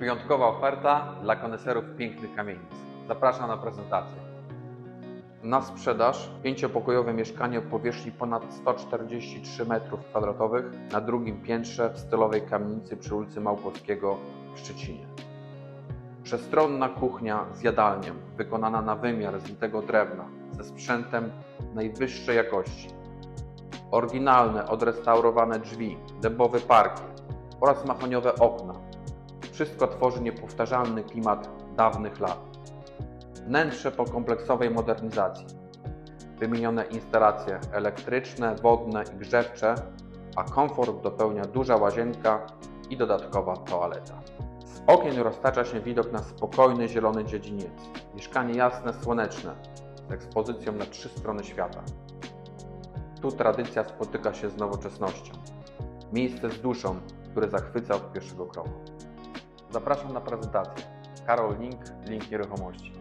Wyjątkowa oferta dla koneserów pięknych kamienic. Zapraszam na prezentację. Na sprzedaż pięciopokojowe mieszkanie o powierzchni ponad 143 m2 na drugim piętrze w stylowej kamienicy przy ulicy Małkowskiego w Szczecinie. Przestronna kuchnia z jadalnią, wykonana na wymiar z litego drewna, ze sprzętem najwyższej jakości. Oryginalne, odrestaurowane drzwi, dębowy parkiet oraz mahoniowe okna. Wszystko tworzy niepowtarzalny klimat dawnych lat. Wnętrze po kompleksowej modernizacji. Wymienione instalacje elektryczne, wodne i grzewcze, a komfort dopełnia duża łazienka i dodatkowa toaleta. Z okien roztacza się widok na spokojny, zielony dziedziniec. Mieszkanie jasne, słoneczne, z ekspozycją na trzy strony świata. Tu tradycja spotyka się z nowoczesnością. Miejsce z duszą, które zachwyca od pierwszego kroku. Zapraszam na prezentację. Karol Link, Link Nieruchomości.